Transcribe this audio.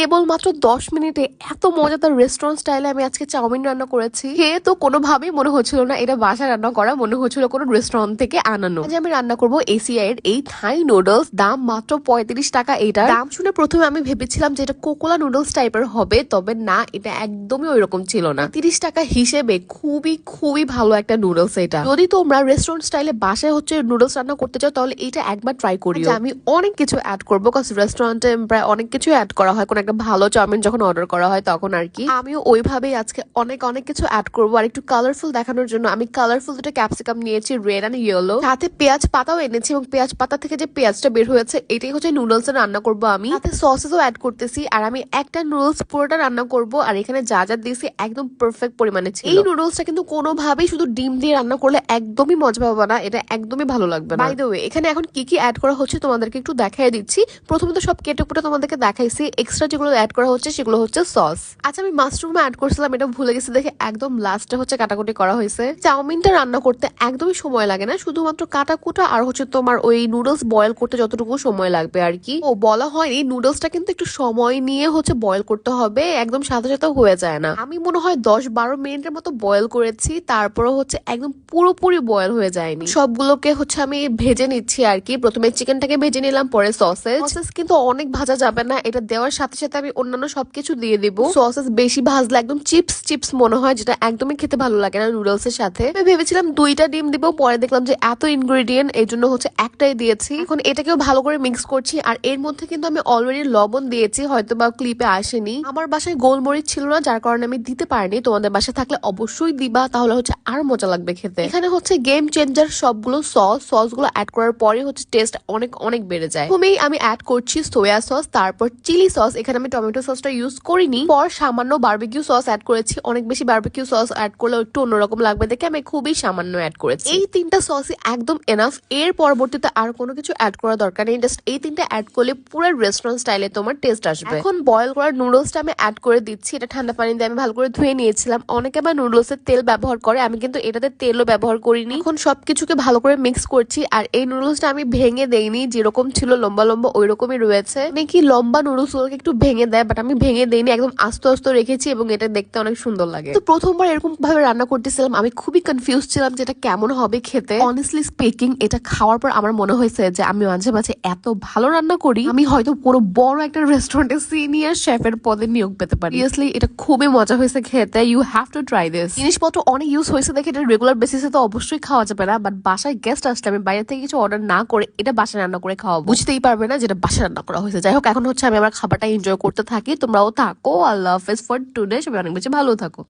কেবল মাত্র দশ মিনিটে এত মজাদার রেস্টুরেন্ট স্টাইলে আমি আজকে চাউমিন রান্না করেছি। খেয়ে তো কোনোভাবেই মনে হচ্ছিল না এটা বাসা রান্না করা, মনে হচ্ছিল কোনো রেস্টুরেন্ট থেকে আনানো। আজ আমি রান্না করব এসিআই এর এই থাই নুডলস দাম মাত্র পঁয়ত্রিশ টাকা এটা দাম শুনে প্রথমে আমি ভেবেছিলাম যে এটা কোকোলা নুডলস টাইপের হবে, তবে না, এটা একদমই ওই রকম ছিল না। তিরিশ টাকা হিসেবে খুবই খুবই ভালো একটা নুডলস এটা। যদি তোমরা রেস্টুরেন্ট স্টাইলে বাসায় হচ্ছে নুডলস রান্না করতে চাও, তাহলে এটা একবার ট্রাই করি আমি অনেক কিছু অ্যাড করব কারণ রেস্টুরেন্টে প্রায় অনেক কিছু অ্যাড করা হয়, কোনো একটা ভালো চাউমিন যখন অর্ডার করা হয় তখন আর কি। আমিও ওইভাবেই আজকে অনেক অনেক কিছু অ্যাড করব। আর একটু কালারফুল দেখানোর জন্য আমি কালারফুল দুটো ক্যাপসিকাম নিয়েছি রেড অ্যান্ড ইয়েলো সাথে পেঁয়াজ পাতাও এনেছি এবং পেঁয়াজ পাতা থেকে যে পেঁয়াজটা বের হয়েছে, এটাই হচ্ছে নুডলস রান্না করব আমি। সাথে সসেসও অ্যাড করতেছি আর আমি একটা নুডলস পুরোটা রান্না করব। আর এখানে যা যা দিয়েছি একদম পারফেক্ট পরিমাণে ছিল। এই নুডলসটা কিন্তু কোনোভাবেই শুধু ডিম দিয়ে রান্না করলে একদমই মজা পাবো না, এটা একদমই ভালো লাগবে না। বাই দ্য ওয়ে এখানে এখন কি কি অ্যাড করা হচ্ছে তোমাদেরকে একটু দেখাই দিচ্ছি। প্রথমে তো সব কেটে কুটে তোমাদেরকে দেখাইছি। এক্সট্রা যেগুলো অ্যাড করা হচ্ছে, সেগুলো হচ্ছে সস আচ্ছা আমি মাশরুম অ্যাড করছিলাম, এটা ভুলে গেছি দেখে একদম লাস্টে হচ্ছে কাটাকুটি করা হয়েছে। চাউমিনটা রান্না করতে একদমই সময় লাগে না, শুধুমাত্র কাটাকুটা আর হচ্ছে তোমার ওই নুডলস বয়েল করতে যতটুকু সময় লাগবে আর কি। ও, বলা হয়নি নুডলসটা কিন্তু একটু সময় নিয়ে হচ্ছে বয়েল করতে হবে, একদম সাথে সাথে হয়ে যায় না। আমি মনে হয় দশ বারো মিনিটের মতো বয়েল করেছি তারপরে হচ্ছে একদম পুরোপুরি বয়েল হয়ে যায়নি। সবগুলোকে হচ্ছে আমি ভেজে নিচ্ছি আর কি। প্রথমে চিকেনটাকে ভেজে নিলাম, পরে সসেজ কিন্তু অনেক ভাজা যাবে না, এটা দেওয়ার সাথে সাথে আমি অন্যান্য সবকিছু দিয়ে দিব। সসেস বেশি ভাজলে একদম চিপস চিপস মনে হয়, যেটা একদমই খেতে ভালো লাগে না নুডলস এর সাথে। আমি ভেবেছিলাম দুইটা ডিম দিব, পরে দেখলাম যে এত ইনগ্রেডিয়েন্ট এই জন্য হচ্ছে একটাই দিয়েছি। এখন এটাকেও ভালো করে মিক্স করছি, আর এর মধ্যে কিন্তু আমি অলরেডি লবণ দিয়েছি হয়তো বা ক্লিপে আসেনি। আমার বাসায় গোলমরিচ ছিল না, যার কারণে আমি দিতে পারিনি। তোমাদের বাসায় থাকলে অবশ্যই দিবা, তাহলে হচ্ছে আর মজা লাগবে খেতে। এখানে হচ্ছে গেম চেঞ্জার সবগুলো সস সসগুলো অ্যাড করার পরে হচ্ছে টেস্ট অনেক অনেক বেড়ে যায়। প্রথমেই আমি অ্যাড করছি সোয়া সস তারপর চিলি সস এখানে আমি টমেটো সসটা ইউজ করিনি। পর সামান্য বারবিকিউ সস অ্যাড করেছি। অনেক বেশি বার্বিকিউ সস অ্যাড করলে একটু অন্যরকম লাগবে দেখে আমি খুবই সামান্য অ্যাড করেছি। এই তিনটা সসই একদম এনাফ এর পরবর্তীতে আর কোনো কিছু অ্যাড করার দরকার নেই। জাস্ট এই তিনটা অ্যাড করলে পুরো রেস্টুরেন্ট স্টাইলে তোমার টেস্ট আসবে। এখন বয়েল করার নুডলসটা আমি অ্যাড করে দিচ্ছি। এটা ঠান্ডা পানি দিয়ে আমি ভালো করে ধুয়ে নিয়েছিলাম। অনেকে আবার নুডলস এর তেল ব্যবহার করে। আমি কিন্তু এটাতে তেলও ব্যবহার করিনি। এখন সবকিছুকে ভালো করে মিক্স করছি। আর এই নুডলসটা আমি ভেঙে দেইনি। যেরকম ছিল লম্বা লম্বা ওই রকমই রয়েছে। নাকি লম্বা নুডলস গুলোকে একটু ভেঙে দেয় বাট আমি ভেঙে দেইনি, একদম আস্ত আস্ত রেখেছি এবং এটা দেখতে অনেক সুন্দর লাগে। তো প্রথমবার এরকম ভাবে রান্না করতেছিলাম, আমি খুবই কনফিউজ ছিলাম যে এটা কেমন হবে খেতে। অনেস্টলি স্পিকিং এটা খাওয়ার পর আমার মনে হয়েছে যে আমি মাঝে মাঝে এত ভালো রান্না করি, আমি হয়তো কোনো বড় একটা রেস্টুরেন্টে সিনিয়র শেফের পদে নিয়োগ পেতে পারি। সিরিয়াসলি এটা খুবই মজা হয়েছে খেতে you have to try this জিনিসপত্র অনেক ইউজ হয়েছে দেখে, এটা রেগুলার বেসিসে তো অবশ্যই খাওয়া যাবে না বাট বাসায় গেস্ট আসলে আমি বাইরে থেকে কিছু অর্ডার না করে এটা বাসায় রান্না করে খাওয়াবো। বুঝতেই পারবে না যেটা বাসায় রান্না করা হয়েছে। যাই হোক, এখন হচ্ছে আমি আমার খাবারটা এনজয় করতে থাকি তোমরাও থাকো। আল্লাহ হাফেজ ফর টুডে সবাই অনেক বেশি ভালো থাকো।